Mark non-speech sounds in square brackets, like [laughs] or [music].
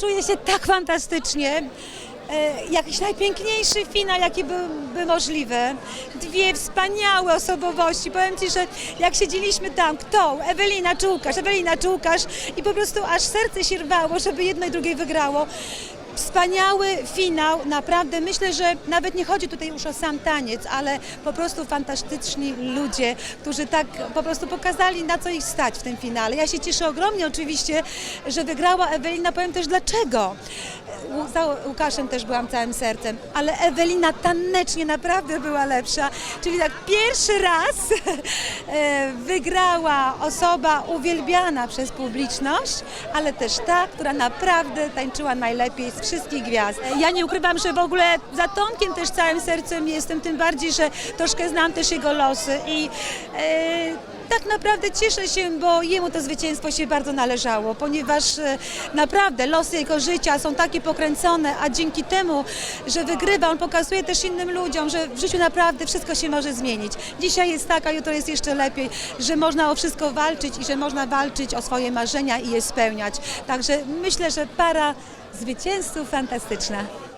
Czuję się tak fantastycznie. E, Jakiś najpiękniejszy finał, jaki byłby możliwy. Dwie wspaniałe osobowości. Powiem Ci, że jak siedzieliśmy tam, kto? Ewelina czy Łukasz? Ewelina czy Łukasz? I po prostu aż serce się rwało, żeby jedno i drugie wygrało. Wspaniały finał, naprawdę myślę, że nawet nie chodzi tutaj już o sam taniec, ale po prostu fantastyczni ludzie, którzy tak po prostu pokazali, na co ich stać w tym finale. Ja się cieszę ogromnie oczywiście, że wygrała Ewelina, powiem też dlaczego. Za Łukaszem też byłam całym sercem, ale Ewelina tanecznie naprawdę była lepsza, czyli tak pierwszy raz [laughs] e, wygrała osoba uwielbiana przez publiczność, ale też ta, która naprawdę tańczyła najlepiej z wszystkich gwiazd. Ja nie ukrywam, że w ogóle za Tomkiem też całym sercem jestem, tym bardziej, że troszkę znam też jego losy i e, tak naprawdę cieszę się, bo jemu to zwycięstwo się bardzo należało, ponieważ e, naprawdę losy jego życia są takie pokręcone, a dzięki temu, że wygrywa, on pokazuje też innym ludziom, że w życiu naprawdę wszystko się może zmienić. Dzisiaj jest tak, a jutro jest jeszcze lepiej, że można o wszystko walczyć i że można walczyć o swoje marzenia i je spełniać. Także myślę, że para zwycięzców fantastyczna.